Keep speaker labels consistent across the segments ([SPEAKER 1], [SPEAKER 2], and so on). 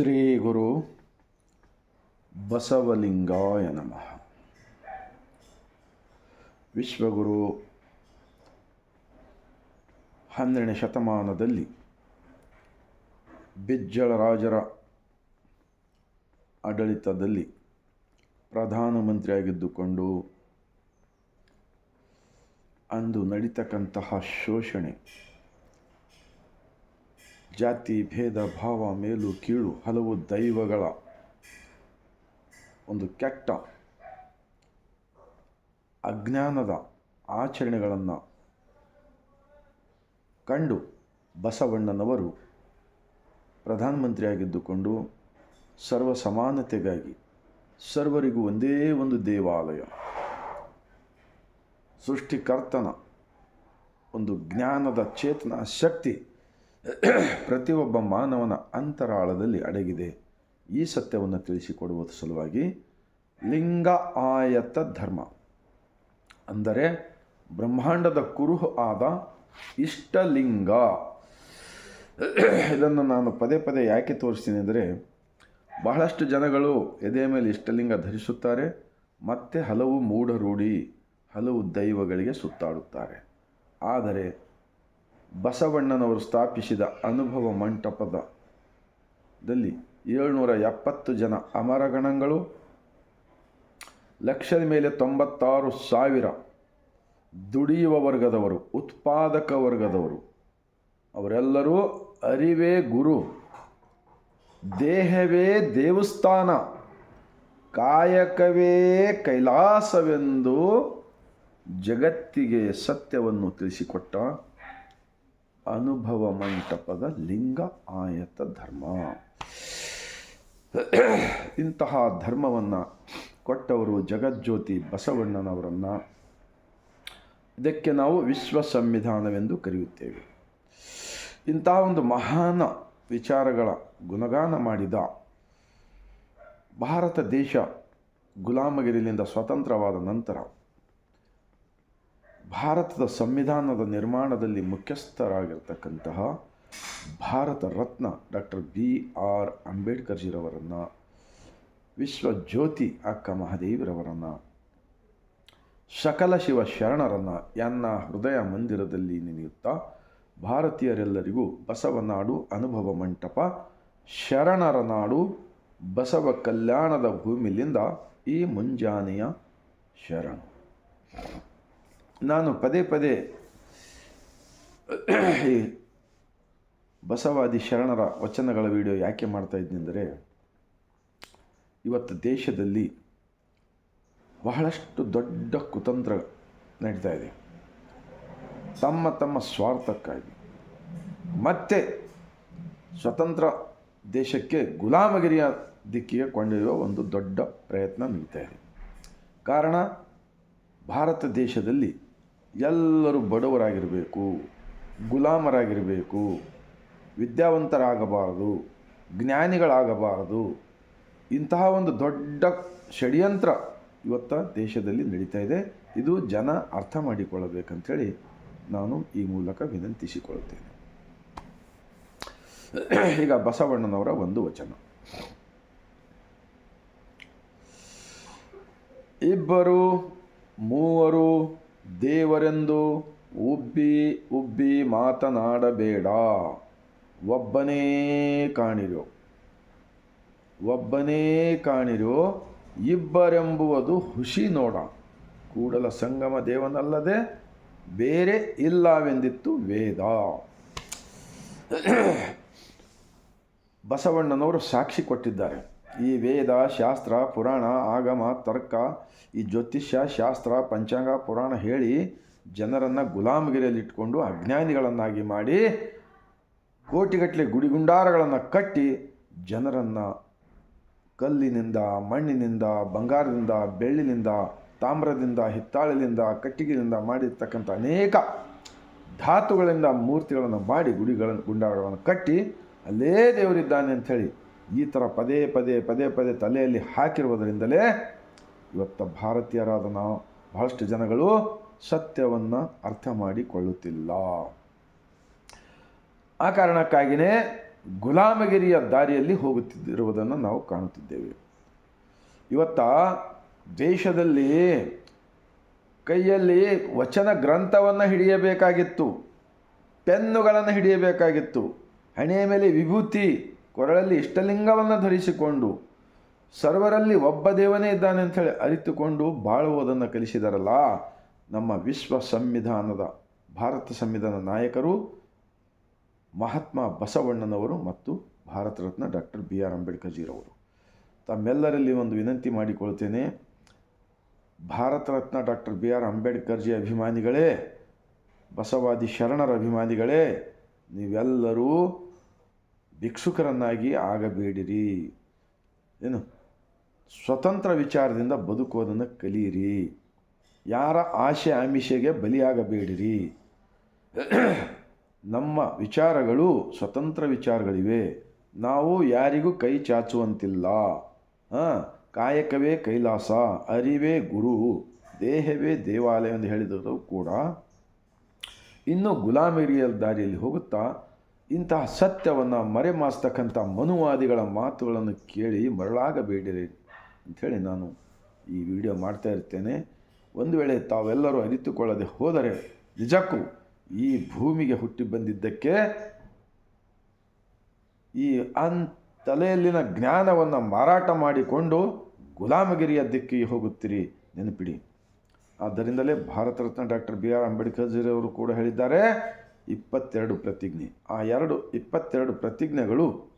[SPEAKER 1] ಶ್ರೀ ಗುರು ಬಸವಲಿಂಗಾಯ ನಮಃ. ವಿಶ್ವಗುರು ಹನ್ನೆರಡನೇ ಶತಮಾನದಲ್ಲಿ ಬಿಜ್ಜಳರಾಜರ ಆಡಳಿತದಲ್ಲಿ ಪ್ರಧಾನಮಂತ್ರಿಯಾಗಿದ್ದುಕೊಂಡು ಅಂದು ನಡೀತಕ್ಕಂತಹ ಶೋಷಣೆ ಜಾತಿ, ಭೇದ, ಭಾವ, ಮೇಲು, ಕೀಳು ಹಲವು ದೈವಗಳ ಒಂದು ಕೆಟ್ಟ ಅಜ್ಞಾನದ ಆಚರಣೆಗಳನ್ನು ಕಂಡು ಬಸವಣ್ಣನವರು ಪ್ರಧಾನಮಂತ್ರಿಯಾಗಿದ್ದುಕೊಂಡು ಸರ್ವ ಸಮಾನತೆಗಾಗಿ ಸರ್ವರಿಗೂ ಒಂದೇ ಒಂದು ದೇವಾಲಯ, ಸೃಷ್ಟಿಕರ್ತನ ಒಂದು ಜ್ಞಾನದ ಚೇತನ ಶಕ್ತಿ ಪ್ರತಿಯೊಬ್ಬ ಮಾನವನ ಅಂತರಾಳದಲ್ಲಿ ಅಡಗಿದೆ. ಈ ಸತ್ಯವನ್ನು ತಿಳಿಸಿಕೊಡುವ ಸಲುವಾಗಿ ಲಿಂಗ ಆಯತ ಧರ್ಮ. ಅಂದರೆ ಬ್ರಹ್ಮಾಂಡದ ಕುರುಹು ಆದ ಇಷ್ಟಲಿಂಗ. ಇದನ್ನು ನಾನು ಪದೇ ಪದೇ ಯಾಕೆ ತೋರಿಸ್ತೀನಿ ಅಂದರೆ, ಬಹಳಷ್ಟು ಜನಗಳು ಎದೆಯ ಮೇಲೆ ಇಷ್ಟಲಿಂಗ ಧರಿಸುತ್ತಾರೆ, ಮತ್ತು ಹಲವು ಮೂಢರೂಢಿ, ಹಲವು ದೈವಗಳಿಗೆ ಸುತ್ತಾಡುತ್ತಾರೆ. ಆದರೆ ಬಸವಣ್ಣನವರು ಸ್ಥಾಪಿಸಿದ ಅನುಭವ ಮಂಟಪದಲ್ಲಿ ಏಳ್ನೂರ ಎಪ್ಪತ್ತು ಜನ ಅಮರಗಣಗಳು ಲಕ್ಷದ ಮೇಲೆ ತೊಂಬತ್ತಾರು ಸಾವಿರ ದುಡಿಯುವ ವರ್ಗದವರು, ಉತ್ಪಾದಕ ವರ್ಗದವರು. ಅವರೆಲ್ಲರೂ ಅರಿವೇ ಗುರು, ದೇಹವೇ ದೇವಸ್ಥಾನ, ಕಾಯಕವೇ ಕೈಲಾಸವೆಂದು ಜಗತ್ತಿಗೆ ಸತ್ಯವನ್ನು ತಿಳಿಸಿಕೊಟ್ಟ ಅನುಭವ ಮಂಟಪದ ಲಿಂಗ ಆಯತ ಧರ್ಮ. ಇಂತಹ ಧರ್ಮವನ್ನು ಕೊಟ್ಟವರು ಜಗಜ್ಯೋತಿ ಬಸವಣ್ಣನವರನ್ನು. ಇದಕ್ಕೆ ನಾವು ವಿಶ್ವ ಸಂವಿಧಾನವೆಂದು ಕರೆಯುತ್ತೇವೆ. ಇಂತಹ ಒಂದು ಮಹಾನ ವಿಚಾರಗಳ ಗುಣಗಾನ ಮಾಡಿದ ಭಾರತ ದೇಶ ಗುಲಾಮಗಿರಿಲಿಂದ ಸ್ವತಂತ್ರವಾದ ನಂತರ ಭಾರತದ ಸಂವಿಧಾನದ ನಿರ್ಮಾಣದಲ್ಲಿ ಮುಖ್ಯಸ್ಥರಾಗಿರ್ತಕ್ಕಂತಹ Bharat Ratna doctor B R ಅಂಬೇಡ್ಕರ್ಜಿರವರನ್ನು ವಿಶ್ವ ಜ್ಯೋತಿ ಅಕ್ಕ ಮಹಾದೇವಿರವರನ್ನು ಸಕಲ ಶಿವ ಶರಣರನ್ನು ಎನ್ನ ಹೃದಯ ಮಂದಿರದಲ್ಲಿ ನೆನೆಯುತ್ತಾ ಭಾರತೀಯರೆಲ್ಲರಿಗೂ ಬಸವನಾಡು ಅನುಭವ ಮಂಟಪ, ಶರಣರ ನಾಡು ಬಸವ ಕಲ್ಯಾಣದ ಭೂಮಿಲಿಂದ ಈ ಮುಂಜಾನೆಯ ಶರಣು. ನಾನು ಪದೇ ಪದೇ ಈ ಬಸವಾದಿ ಶರಣರ ವಚನಗಳ ವಿಡಿಯೋ ಯಾಕೆ ಮಾಡ್ತಾ ಇದ್ದೆಂದರೆ ಇವತ್ತು ದೇಶದಲ್ಲಿ ಬಹಳಷ್ಟು ದೊಡ್ಡ ಕುತಂತ್ರ ನಡೀತಾ ಇದೆ. ತಮ್ಮ ತಮ್ಮ ಸ್ವಾರ್ಥಕ್ಕಾಗಿ. ಮತ್ತೆ ಸ್ವತಂತ್ರ ದೇಶಕ್ಕೆ ಗುಲಾಮಗಿರಿಯ ದಿಕ್ಕಿಗೆ ಕೊಂಡೊಯ್ಯುವ ಒಂದು ದೊಡ್ಡ ಪ್ರಯತ್ನ ನಡೀತಾ ಇದೆ. ಕಾರಣ, ಭಾರತ ದೇಶದಲ್ಲಿ ಎಲ್ಲರೂ ಬಡವರಾಗಿರಬೇಕು, ಗುಲಾಮರಾಗಿರಬೇಕು, ವಿದ್ಯಾವಂತರಾಗಬಾರದು, ಜ್ಞಾನಿಗಳಾಗಬಾರದು, ಇಂತಹ ಒಂದು ದೊಡ್ಡ ಷಡ್ಯಂತ್ರ ಇವತ್ತು ದೇಶದಲ್ಲಿ ನಡೀತಾ ಇದೆ. ಇದು ಜನ ಅರ್ಥ ಮಾಡಿಕೊಳ್ಳಬೇಕಂಥೇಳಿ ನಾನು ಈ ಮೂಲಕ ವಿನಂತಿಸಿಕೊಳ್ಳುತ್ತೇನೆ. ಈಗ ಬಸವಣ್ಣನವರ ಒಂದು ವಚನ. ಇಬ್ಬರು, ಮೂವರು ದೇವರೆಂದು ಉಬ್ಬಿ ಉಬ್ಬಿ ಮಾತನಾಡಬೇಡ. ಒಬ್ಬನೇ ಕಾಣಿರೋ ಒಬ್ಬನೇ ಕಾಣಿರೋ ಇಬ್ಬರೆಂಬುವುದು ಹುಷಿ ನೋಡ. ಕೂಡಲ ಸಂಗಮ ದೇವನಲ್ಲದೆ ಬೇರೆ ಇಲ್ಲವೆಂದಿತ್ತು ವೇದ. ಬಸವಣ್ಣನವರು ಸಾಕ್ಷಿ ಕೊಟ್ಟಿದ್ದಾರೆ. ಈ ವೇದ, ಶಾಸ್ತ್ರ, ಪುರಾಣ, ಆಗಮ, ತರ್ಕ, ಈ ಜ್ಯೋತಿಷ್ಯ, ಶಾಸ್ತ್ರ, ಪಂಚಾಂಗ, ಪುರಾಣ ಹೇಳಿ ಜನರನ್ನು ಗುಲಾಮಗಿರಿಯಲ್ಲಿಟ್ಕೊಂಡು ಅಜ್ಞಾನಿಗಳನ್ನಾಗಿ ಮಾಡಿ ಕೋಟಿಗಟ್ಟಲೆ ಗುಡಿಗುಂಡಾರಗಳನ್ನು ಕಟ್ಟಿ ಜನರನ್ನು ಕಲ್ಲಿನಿಂದ, ಮಣ್ಣಿನಿಂದ, ಬಂಗಾರದಿಂದ, ಬೆಳ್ಳಿನಿಂದ, ತಾಮ್ರದಿಂದ ಹಿತ್ತಾಳಿನಿಂದ ಕಟ್ಟಿಗೆಯಿಂದ ಮಾಡಿರ್ತಕ್ಕಂಥ ಅನೇಕ ಧಾತುಗಳಿಂದ ಮೂರ್ತಿಗಳನ್ನು ಮಾಡಿ ಗುಡಿಗಳನ್ನು, ಗುಂಡಾರಗಳನ್ನು ಕಟ್ಟಿ ಅಲ್ಲೇ ದೇವರಿದ್ದಾನೆ ಅಂಥೇಳಿ ಈ ಥರ ಪದೇ ಪದೇ ಪದೇ ಪದೇ ತಲೆಯಲ್ಲಿ ಹಾಕಿರುವುದರಿಂದಲೇ ಇವತ್ತು ಭಾರತೀಯರಾದ ನಾವು ಬಹಳಷ್ಟು ಜನಗಳು ಸತ್ಯವನ್ನು ಅರ್ಥ ಮಾಡಿಕೊಳ್ಳುತ್ತಿಲ್ಲ. ಆ ಕಾರಣಕ್ಕಾಗಿಯೇ ಗುಲಾಮಗಿರಿಯ ದಾರಿಯಲ್ಲಿ ಹೋಗುತ್ತಿದ್ದಿರುವುದನ್ನು ನಾವು ಕಾಣುತ್ತಿದ್ದೇವೆ. ಇವತ್ತ ದೇಶದಲ್ಲಿ ಕೈಯಲ್ಲಿ ವಚನ ಗ್ರಂಥವನ್ನು ಹಿಡಿಯಬೇಕಾಗಿತ್ತು, ಪೆನ್ನುಗಳನ್ನು ಹಿಡಿಯಬೇಕಾಗಿತ್ತು, ಹಣೆಯ ಮೇಲೆ ವಿಭೂತಿ ಕೊರಳಲ್ಲಿ ಇಷ್ಟಲಿಂಗವನ್ನು ಧರಿಸಿಕೊಂಡು ಸರ್ವರಲ್ಲಿ ಒಬ್ಬ ದೇವನೇ ಇದ್ದಾನೆ ಅಂಥೇಳಿ ಅರಿತುಕೊಂಡು ಬಾಳುವುದನ್ನು ಕಲಿಸಿದರಲ್ಲ, ನಮ್ಮ ವಿಶ್ವ ಸಂವಿಧಾನದ, ಭಾರತ ಸಂವಿಧಾನ ನಾಯಕರು ಮಹಾತ್ಮ ಬಸವಣ್ಣನವರು ಮತ್ತು Bharat Ratna doctor B R ಅಂಬೇಡ್ಕರ್ಜಿರವರು. ತಮ್ಮೆಲ್ಲರಲ್ಲಿ ಒಂದು ವಿನಂತಿ ಮಾಡಿಕೊಳ್ತೇನೆ, Bharat Ratna doctor B R Ambedkar ji ಅಭಿಮಾನಿಗಳೇ, ಬಸವಾದಿ ಶರಣರ ಅಭಿಮಾನಿಗಳೇ, ನೀವೆಲ್ಲರೂ ಭಿಕ್ಷುಕರನ್ನಾಗಿ ಆಗಬೇಡಿರಿ. ಏನು? ಸ್ವತಂತ್ರ ವಿಚಾರದಿಂದ ಬದುಕೋದನ್ನು ಕಲಿಯಿರಿ. ಯಾರ ಆಶೆ ಆಮಿಷೆಗೆ ಬಲಿಯಾಗಬೇಡಿರಿ. ನಮ್ಮ ವಿಚಾರಗಳು ಸ್ವತಂತ್ರ ವಿಚಾರಗಳಿವೆ. ನಾವು ಯಾರಿಗೂ ಕೈ ಚಾಚುವಂತಿಲ್ಲ. ಹಾಂ? ಕಾಯಕವೇ ಕೈಲಾಸ, ಅರಿವೇ ಗುರು, ದೇಹವೇ ದೇವಾಲಯ ಎಂದು ಹೇಳಿದರು ಕೂಡ ಇನ್ನು ಗುಲಾಮಿರಿಯ ದಾರಿಯಲ್ಲಿ ಹೋಗುತ್ತಾ ಇಂತಹ ಸತ್ಯವನ್ನು ಮರೆಮಾಸ್ತಕ್ಕಂಥ ಮನುವಾದಿಗಳ ಮಾತುಗಳನ್ನು ಕೇಳಿ ಮರಳಾಗಬೇಡಿರಿ ಅಂಥೇಳಿ ನಾನು ಈ ವಿಡಿಯೋ ಮಾಡ್ತಾ ಇರ್ತೇನೆ. ಒಂದು ವೇಳೆ ತಾವೆಲ್ಲರೂ ಅರಿತುಕೊಳ್ಳದೆ ಹೋದರೆ ನಿಜಕ್ಕೂ ಈ ಭೂಮಿಗೆ ಹುಟ್ಟಿ ಬಂದಿದ್ದಕ್ಕೆ ಈ ಅನ್ ತಲೆಯಲ್ಲಿನ ಜ್ಞಾನವನ್ನು ಮಾರಾಟ ಮಾಡಿಕೊಂಡು ಗುಲಾಮಗಿರಿಯ ದಿಕ್ಕಿಗೆ ಹೋಗುತ್ತೀರಿ ನೆನಪಿಡಿ. ಆದ್ದರಿಂದಲೇ Bharat Ratna doctor B R ಅಂಬೇಡ್ಕರ್ಜಿರವರು ಕೂಡ ಹೇಳಿದ್ದಾರೆ ಇಪ್ಪತ್ತೆರಡು ಪ್ರತಿಜ್ಞೆ. ಆ ಎರಡು ಇಪ್ಪತ್ತೆರಡು ಪ್ರತಿಜ್ಞೆಗಳು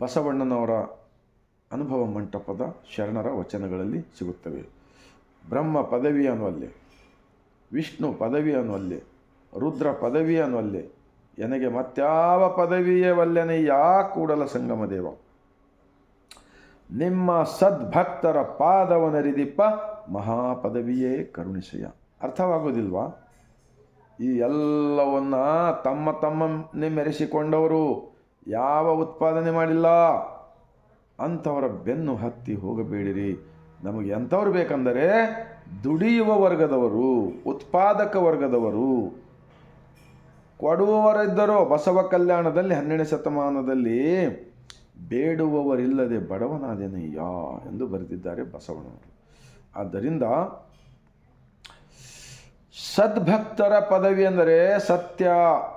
[SPEAKER 1] ಬಸವಣ್ಣನವರ ಅನುಭವ ಮಂಟಪದ ಶರಣರ ವಚನಗಳಲ್ಲಿ ಸಿಗುತ್ತವೆ. ಬ್ರಹ್ಮ ಪದವಿ ಅನ್ನುವಲ್ಲೇ ವಿಷ್ಣು ಪದವಿ ಅನ್ನುವಲ್ಲೇ ರುದ್ರ ಪದವಿ ಅನ್ನುವಲ್ಲೇ ಎನಗೆ ಮತ್ಯಾವ ಪದವಿಯೇ ವಲ್ಲೆನೆ ಯಾ ಕೂಡಲ ಸಂಗಮ ದೇವ. ನಿಮ್ಮ ಸದ್ಭಕ್ತರ ಪಾದವನರಿದಿಪ್ಪ ಮಹಾಪದವಿಯೇ ಕರುಣಿಸಯ ಅರ್ಥವಾಗೋದಿಲ್ವಾ? ಈ ಎಲ್ಲವನ್ನ ತಮ್ಮ ತಮ್ಮನ್ನೇ ಮೆರೆಸಿಕೊಂಡವರು ಯಾವ ಉತ್ಪಾದನೆ ಮಾಡಿಲ್ಲ? ಅಂಥವರ ಬೆನ್ನು ಹತ್ತಿ ಹೋಗಬೇಡಿರಿ. ನಮಗೆ ಎಂಥವ್ರು ಬೇಕಂದರೆ ದುಡಿಯುವ ವರ್ಗದವರು, ಉತ್ಪಾದಕ ವರ್ಗದವರು. ಕೊಡುವವರಿದ್ದರೋ ಬಸವ ಕಲ್ಯಾಣದಲ್ಲಿ ಹನ್ನೆರಡನೇ ಶತಮಾನದಲ್ಲಿ ಬೇಡುವವರಿಲ್ಲದೆ ಬಡವನಾದೆನಯ್ಯ ಎಂದು ಬರೆದಿದ್ದಾರೆ ಬಸವಣ್ಣವರು ಆದ್ದರಿಂದ ಸದ್ಭಕ್ತರ ಪದವಿ ಅಂದರೆ ಸತ್ಯ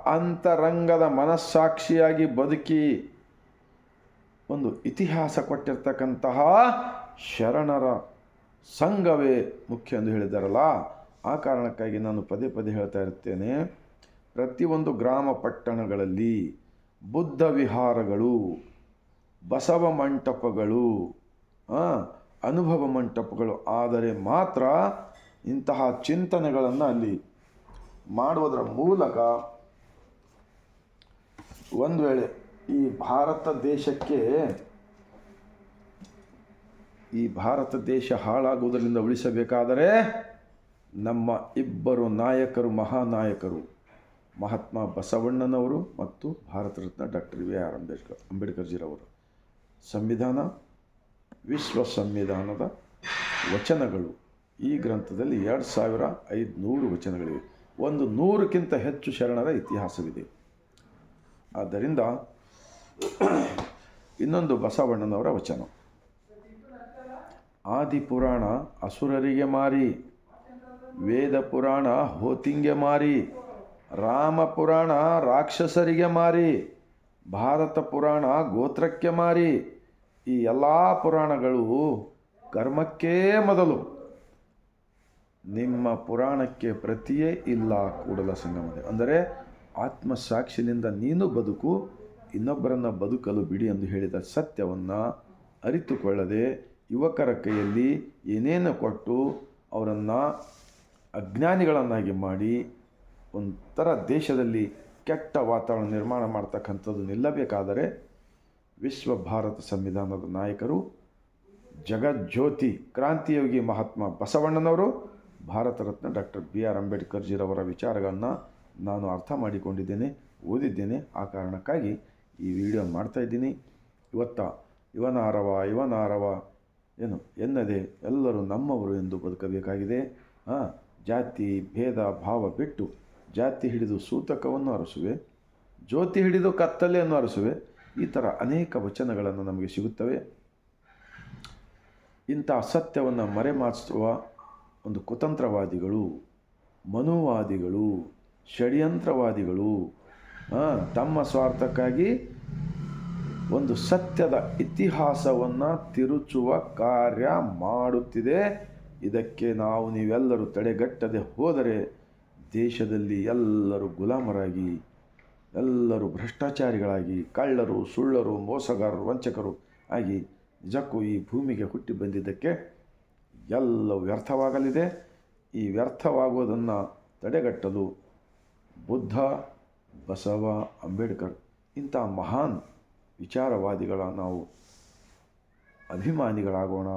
[SPEAKER 1] ಅಂತರಂಗದ ಮನಸ್ಸಾಕ್ಷಿಯಾಗಿ ಬದುಕಿ ಒಂದು ಇತಿಹಾಸ ಕೊಟ್ಟಿರ್ತಕ್ಕಂತಹ ಶರಣರ ಸಂಘವೇ ಮುಖ್ಯ ಎಂದು ಹೇಳಿದ್ದಾರಲ್ಲ ಆ ಕಾರಣಕ್ಕಾಗಿ ನಾನು ಪದೇ ಪದೇ ಹೇಳ್ತಾ ಇರ್ತೇನೆ. ಪ್ರತಿಯೊಂದು ಗ್ರಾಮ ಪಟ್ಟಣಗಳಲ್ಲಿ ಬುದ್ಧ ವಿಹಾರಗಳು, ಬಸವ ಮಂಟಪಗಳು ಅನುಭವ ಮಂಟಪಗಳು ಆದರೆ ಮಾತ್ರ ಇಂತಹ ಚಿಂತನೆಗಳನ್ನು ಅಲ್ಲಿ ಮಾಡುವುದರ ಮೂಲಕ ಒಂದು ವೇಳೆ ಈ ಭಾರತ ದೇಶಕ್ಕೆ ಈ ಭಾರತ ದೇಶ ಹಾಳಾಗುವುದರಿಂದ ಉಳಿಸಬೇಕಾದರೆ ನಮ್ಮ ಇಬ್ಬರು ನಾಯಕರು, ಮಹಾನಾಯಕರು ಮಹಾತ್ಮ ಬಸವಣ್ಣನವರು ಮತ್ತು Bharat Ratna doctor V R Ambedkar, ಅಂಬೇಡ್ಕರ್ಜಿರವರು. ಸಂವಿಧಾನ, ವಿಶ್ವ ಸಂವಿಧಾನದ ವಚನಗಳು. ಈ ಗ್ರಂಥದಲ್ಲಿ ಎರಡು ಸಾವಿರ ಐದುನೂರು ವಚನಗಳಿವೆ. ಒಂದು ನೂರಕ್ಕಿಂತ ಹೆಚ್ಚು ಶರಣರ ಇತಿಹಾಸವಿದೆ. ಆದ್ದರಿಂದ ಇನ್ನೊಂದು ಬಸವಣ್ಣನವರ ವಚನ. ಆದಿ ಪುರಾಣ ಅಸುರರಿಗೆ ಮಾರಿ ವೇದ ಪುರಾಣ ಹೋತಿಂಗೆ ಮಾರಿ ರಾಮ ಪುರಾಣ ರಾಕ್ಷಸರಿಗೆ ಮಾರಿ ಭಾರತ ಪುರಾಣ ಗೋತ್ರಕ್ಕೆ ಮಾರಿ, ಈ ಎಲ್ಲ ಪುರಾಣಗಳು ಕರ್ಮಕ್ಕೇ ಮೊದಲು. ನಿಮ್ಮ ಪುರಾಣಕ್ಕೆ ಪ್ರತಿಯೇ ಇಲ್ಲ ಕೂಡಲ ಸಂಗಮದೇ ಅಂದರೆ ಆತ್ಮಸಾಕ್ಷಿನಿಂದ ನೀನು ಬದುಕು, ಇನ್ನೊಬ್ಬರನ್ನು ಬದುಕಲು ಬಿಡಿ ಎಂದು ಹೇಳಿದ ಸತ್ಯವನ್ನು ಅರಿತುಕೊಳ್ಳದೆ ಯುವಕರ ಕೈಯಲ್ಲಿ ಏನೇನು ಕೊಟ್ಟು ಅವರನ್ನು ಅಜ್ಞಾನಿಗಳನ್ನಾಗಿ ಮಾಡಿ ಒಂಥರ ದೇಶದಲ್ಲಿ ಕೆಟ್ಟ ವಾತಾವರಣ ನಿರ್ಮಾಣ ಮಾಡ್ತಕ್ಕಂಥದ್ದು ನಿಲ್ಲಬೇಕಾದರೆ ವಿಶ್ವ ಭಾರತ ಸಂವಿಧಾನದ ನಾಯಕರು ಜಗಜ್ಯೋತಿ ಕ್ರಾಂತಿಯೋಗಿ ಮಹಾತ್ಮ ಬಸವಣ್ಣನವರು Bharat Ratna doctor B R ಅಂಬೇಡ್ಕರ್ಜಿರವರ ವಿಚಾರಗಳನ್ನು ನಾನು ಅರ್ಥ ಮಾಡಿಕೊಂಡಿದ್ದೇನೆ, ಓದಿದ್ದೇನೆ. ಆ ಕಾರಣಕ್ಕಾಗಿ ಈ ವಿಡಿಯೋ ಮಾಡ್ತಾ ಇದ್ದೀನಿ. ಇವತ್ತ ಇವನಾರವ ಇವನಾರವ ಏನು ಎನ್ನದೆ ಎಲ್ಲರೂ ನಮ್ಮವರು ಎಂದು ಬದುಕಬೇಕಾಗಿದೆ. ಹಾಂ ಜಾತಿ, ಭೇದ, ಭಾವ ಬಿಟ್ಟು ಜಾತಿ ಹಿಡಿದು ಸೂತಕವನ್ನು ಅರಸುವೆ, ಜ್ಯೋತಿ ಹಿಡಿದು ಕತ್ತಲೆಯನ್ನು ಅರಸುವೆ, ಈ ಥರ ಅನೇಕ ವಚನಗಳನ್ನು ನಮಗೆ ಸಿಗುತ್ತವೆ. ಇಂಥ ಅಸತ್ಯವನ್ನು ಮರೆಮಾಚುವ ಒಂದು ಕುತಂತ್ರವಾದಿಗಳು, ಮನುವಾದಿಗಳು, ಷಡ್ಯಂತ್ರವಾದಿಗಳು ತಮ್ಮ ಸ್ವಾರ್ಥಕ್ಕಾಗಿ ಒಂದು ಸತ್ಯದ ಇತಿಹಾಸವನ್ನು ತಿರುಚುವ ಕಾರ್ಯ ಮಾಡುತ್ತಿದೆ. ಇದಕ್ಕೆ ನಾವು ನೀವೆಲ್ಲರೂ ತಡೆಗಟ್ಟದೆ ಹೋದರೆ ದೇಶದಲ್ಲಿ ಎಲ್ಲರೂ ಗುಲಾಮರಾಗಿ, ಎಲ್ಲರೂ ಭ್ರಷ್ಟಾಚಾರಿಗಳಾಗಿ, ಕಳ್ಳರು, ಸುಳ್ಳರು, ಮೋಸಗಾರರು, ವಂಚಕರು ಆಗಿ ನಿಜಕ್ಕೂ ಈ ಭೂಮಿಗೆ ಹುಟ್ಟಿ ಬಂದಿದ್ದಕ್ಕೆ ಎಲ್ಲವೂ ವ್ಯರ್ಥವಾಗಲಿದೆ. ಈ ವ್ಯರ್ಥವಾಗುವುದನ್ನು ತಡೆಗಟ್ಟಲು ಬುದ್ಧ, ಬಸವ, ಅಂಬೇಡ್ಕರ್ ಇಂಥ ಮಹಾನ್ ವಿಚಾರವಾದಿಗಳ ನಾವು ಅಭಿಮಾನಿಗಳಾಗೋಣ,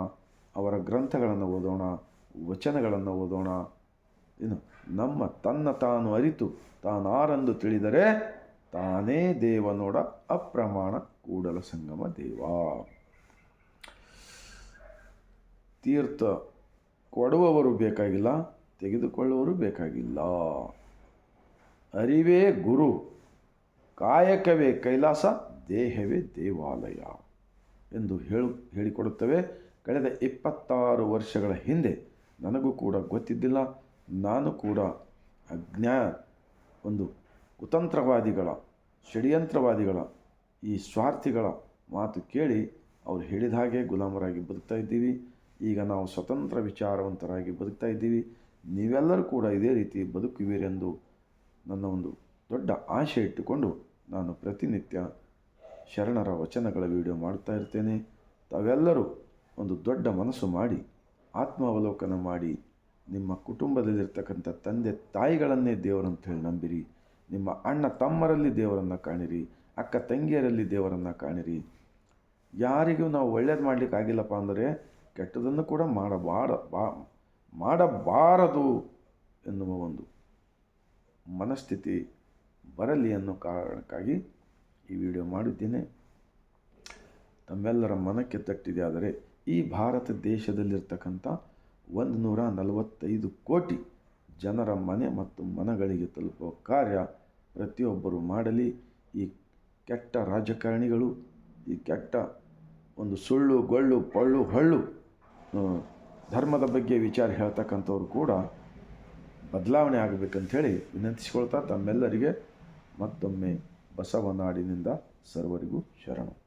[SPEAKER 1] ಅವರ ಗ್ರಂಥಗಳನ್ನು ಓದೋಣ, ವಚನಗಳನ್ನು ಓದೋಣ. ಇನ್ನು ನಮ್ಮ ತನ್ನ ತಾನು ಅರಿತು ತಾನಾರೆಂದು ತಿಳಿದರೆ ತಾನೇ ದೇವನೋಡ ಅಪ್ರಮಾಣ ಕೂಡಲ ಸಂಗಮ ದೇವ. ತೀರ್ಥ ಕೊಡುವವರು ಬೇಕಾಗಿಲ್ಲ ತೆಗೆದುಕೊಳ್ಳುವರು ಬೇಕಾಗಿಲ್ಲ. ಅರಿವೇ ಗುರು, ಕಾಯಕವೇ ಕೈಲಾಸ, ದೇಹವೇ ದೇವಾಲಯ ಎಂದು ಹೇಳು, ಹೇಳಿಕೊಡುತ್ತವೆ. ಕಳೆದ ಇಪ್ಪತ್ತಾರು ವರ್ಷಗಳ ಹಿಂದೆ ನನಗೂ ಕೂಡ ಗೊತ್ತಿದ್ದಿಲ್ಲ, ನಾನು ಕೂಡ ಅಜ್ಞಾ, ಒಂದು ಕುತಂತ್ರವಾದಿಗಳ, ಷಡ್ಯಂತ್ರವಾದಿಗಳ, ಈ ಸ್ವಾರ್ಥಿಗಳ ಮಾತು ಕೇಳಿ ಅವ್ರು ಹೇಳಿದ ಹಾಗೆ ಗುಲಾಮರಾಗಿ ಬದುಕ್ತಾ ಇದ್ದೀವಿ. ಈಗ ನಾವು ಸ್ವತಂತ್ರ ವಿಚಾರವಂತರಾಗಿ ಬದುಕ್ತಾ ಇದ್ದೀವಿ. ನೀವೆಲ್ಲರೂ ಕೂಡ ಇದೇ ರೀತಿ ಬದುಕುವಿರೆಂದು ನನ್ನ ಒಂದು ದೊಡ್ಡ ಆಶೆ ಇಟ್ಟುಕೊಂಡು ನಾನು ಪ್ರತಿನಿತ್ಯ ಶರಣರ ವಚನಗಳ ವಿಡಿಯೋ ಮಾಡ್ತಾ ಇರ್ತೇನೆ. ತಾವೆಲ್ಲರೂ ಒಂದು ದೊಡ್ಡ ಮನಸ್ಸು ಮಾಡಿ, ಆತ್ಮಾವಲೋಕನ ಮಾಡಿ, ನಿಮ್ಮ ಕುಟುಂಬದಲ್ಲಿರ್ತಕ್ಕಂಥ ತಂದೆ ತಾಯಿಗಳನ್ನೇ ದೇವರಂತ ಹೇಳಿ ನಂಬಿರಿ. ನಿಮ್ಮ ಅಣ್ಣ ತಮ್ಮರಲ್ಲಿ ದೇವರನ್ನು ಕಾಣಿರಿ, ಅಕ್ಕ ತಂಗಿಯರಲ್ಲಿ ದೇವರನ್ನು ಕಾಣಿರಿ. ಯಾರಿಗೂ ನಾವು ಒಳ್ಳೇದು ಮಾಡಲಿಕ್ಕಾಗಿಲ್ಲಪ್ಪ ಅಂದರೆ ಕೆಟ್ಟದನ್ನು ಕೂಡ ಮಾಡಬಾರ, ಬಾ, ಮಾಡಬಾರದು ಎನ್ನುವ ಒಂದು ಮನಸ್ಥಿತಿ ಬರಲಿ ಅನ್ನೋ ಕಾರಣಕ್ಕಾಗಿ ಈ ವಿಡಿಯೋ ಮಾಡಿದ್ದೇನೆ. ತಮ್ಮೆಲ್ಲರ ಮನಕ್ಕೆ ತಟ್ಟಿದೆ ಆದರೆ ಈ ಭಾರತ ದೇಶದಲ್ಲಿರ್ತಕ್ಕಂಥ ಒಂದು ನೂರ ನಲವತ್ತೈದು ಕೋಟಿ ಜನರ ಮನೆ ಮತ್ತು ಮನಗಳಿಗೆ ತಲುಪುವ ಕಾರ್ಯ ಪ್ರತಿಯೊಬ್ಬರು ಮಾಡಲಿ. ಈ ಕೆಟ್ಟ ರಾಜಕಾರಣಿಗಳು, ಈ ಕೆಟ್ಟ ಒಂದು ಸುಳ್ಳು, ಗೊಳ್ಳು, ಪಳ್ಳು, ಹಳ್ಳು ಧರ್ಮದ ಬಗ್ಗೆ ವಿಚಾರ ಹೇಳ್ತಕ್ಕಂಥವ್ರು ಕೂಡ ಬದಲಾವಣೆ ಆಗಬೇಕಂಥೇಳಿ ವಿನಂತಿಸಿಕೊಳ್ತಾ ತಮ್ಮೆಲ್ಲರಿಗೆ ಮತ್ತೊಮ್ಮೆ ಬಸವನಾಡಿನಿಂದ ಸರ್ವರಿಗೂ ಶರಣು.